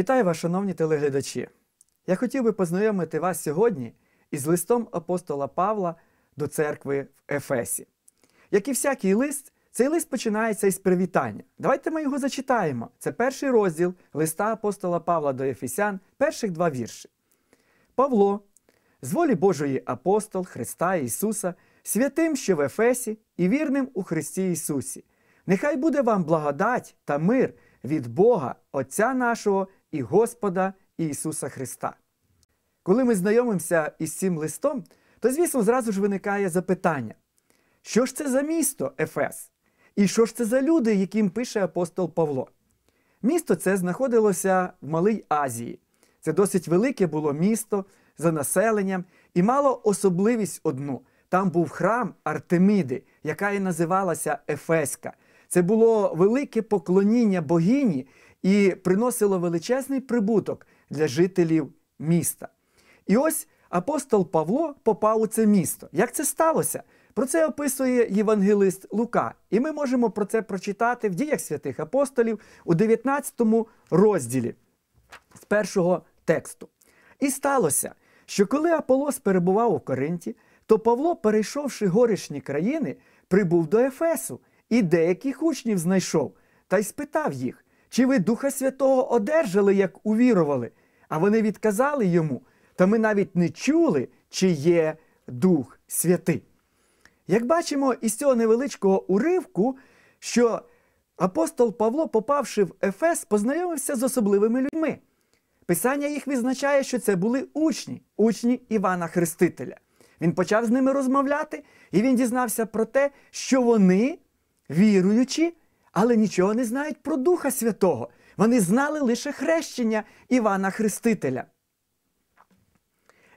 Вітаю вас, шановні телеглядачі! Я хотів би познайомити вас сьогодні із листом апостола Павла до церкви в Ефесі. Як і всякий лист, цей лист починається із привітання. Давайте ми його зачитаємо. Це перший розділ листа апостола Павла до Ефесян, перших два вірші. Павло, з волі Божої апостол Христа Ісуса, святим, що в Ефесі, і вірним у Христі Ісусі. Нехай буде вам благодать та мир від Бога, Отця нашого і Господа Ісуса Христа. Коли ми знайомимося із цим листом, то, звісно, зразу ж виникає запитання: що ж це за місто Ефес? І що ж це за люди, яким пише апостол Павло? Місто це знаходилося в Малій Азії. Це досить велике було місто за населенням і мало особливість одну. Там був храм Артеміди, яка і називалася Ефеська. Це було велике поклоніння богині і приносило величезний прибуток для жителів міста. І ось апостол Павло попав у це місто. Як це сталося? Про це описує євангелист Лука, і ми можемо про це прочитати в діях святих апостолів у 19 розділі з першого тексту. І сталося, що коли Аполос перебував у Коринті, то Павло, перейшовши горішні країни, прибув до Ефесу і деяких учнів знайшов, та й спитав їх, чи ви Духа Святого одержали, як увірували? А вони відказали йому, та ми навіть не чули, чи є Дух Святий. Як бачимо із цього невеличкого уривку, що апостол Павло, попавши в Ефес, познайомився з особливими людьми. Писання їх відзначає, що це були учні, учні Івана Хрестителя. Він почав з ними розмовляти, і він дізнався про те, що вони віруючі, але нічого не знають про Духа Святого. Вони знали лише хрещення Івана Хрестителя.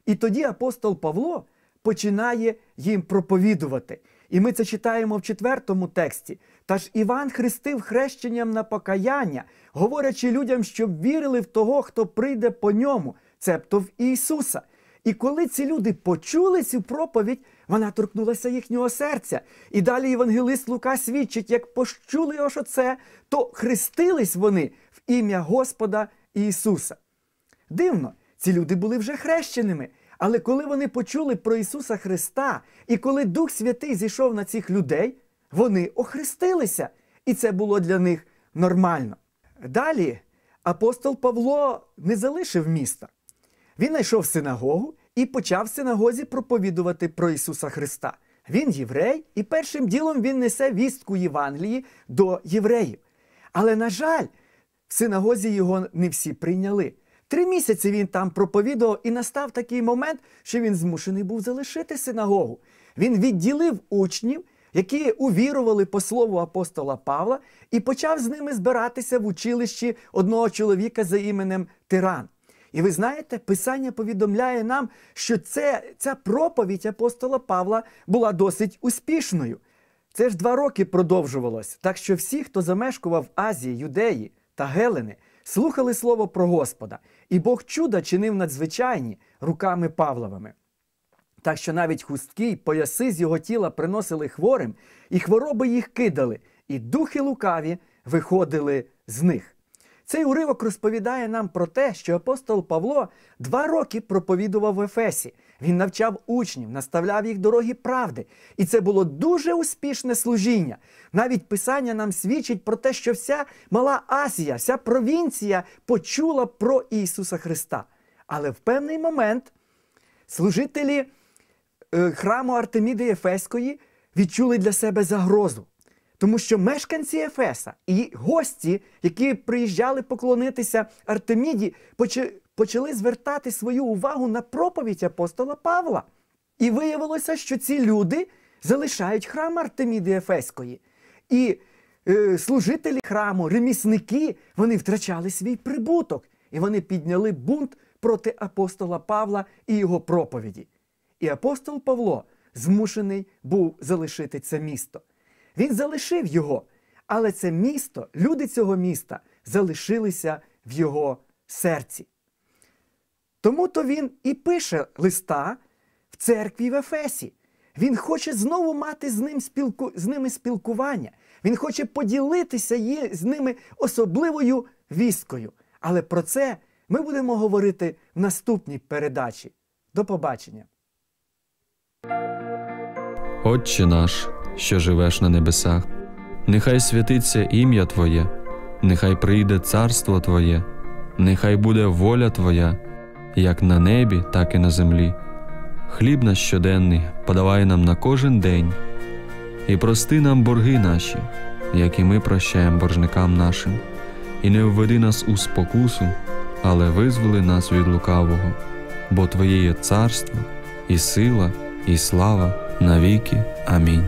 І тоді апостол Павло починає їм проповідувати. І ми це читаємо в четвертому тексті. Та ж Іван хрестив хрещенням на покаяння, говорячи людям, щоб вірили в того, хто прийде по ньому, цебто в Ісуса. І коли ці люди почули цю проповідь, вона торкнулася їхнього серця. І далі Євангелист Лука свідчить, як почули його, що це, то хрестились вони в ім'я Господа Ісуса. Дивно, ці люди були вже хрещеними. Але коли вони почули про Ісуса Христа, і коли Дух Святий зійшов на цих людей, вони охрестилися. І це було для них нормально. Далі апостол Павло не залишив міста. Він знайшов синагогу і почав в синагозі проповідувати про Ісуса Христа. Він єврей, і першим ділом він несе вістку Євангелії до євреїв. Але, на жаль, в синагозі його не всі прийняли. Три місяці він там проповідував, і настав такий момент, що він змушений був залишити синагогу. Він відділив учнів, які увірували по слову апостола Павла, і почав з ними збиратися в училищі одного чоловіка за іменем Тиран. І ви знаєте, Писання повідомляє нам, що це, ця проповідь апостола Павла була досить успішною. Це ж два роки продовжувалось. Так що всі, хто замешкував Азії, Юдеї та Гелени, слухали слово про Господа, і Бог чуда чинив надзвичайні руками Павловими. Так що навіть хустки й пояси з його тіла приносили хворим, і хвороби їх кидали, і духи лукаві виходили з них. Цей уривок розповідає нам про те, що апостол Павло два роки проповідував в Ефесі. Він навчав учнів, наставляв їх дороги правди. І це було дуже успішне служіння. Навіть Писання нам свідчить про те, що вся мала Азія, вся провінція почула про Ісуса Христа. Але в певний момент служителі е, храму Артеміди Ефеської відчули для себе загрозу. Тому що мешканці Ефеса і гості, які приїжджали поклонитися Артеміді, почали звертати свою увагу на проповідь апостола Павла. І виявилося, що ці люди залишають храм Артеміди Ефеської. І е, служителі храму, ремісники, вони втрачали свій прибуток. І вони підняли бунт проти апостола Павла і його проповіді. І апостол Павло змушений був залишити це місто. Він залишив його, але це місто, люди цього міста залишилися в його серці. Тому то він і пише листа в церкві в Ефесі. Він хоче знову мати з ним спілку... з ними спілкування. Він хоче поділитися з ними особливою вісткою. Але про це ми будемо говорити в наступній передачі. До побачення! Отче наш, що живеш на небесах, нехай святиться ім'я Твоє, нехай прийде царство Твоє, нехай буде воля Твоя, як на небі, так і на землі. Хліб наш щоденний подавай нам на кожен день, і прости нам борги наші, як і ми прощаємо боржникам нашим, і не введи нас у спокусу, але визволи нас від лукавого, бо Твоє є царство, і сила, і слава навіки. Амінь.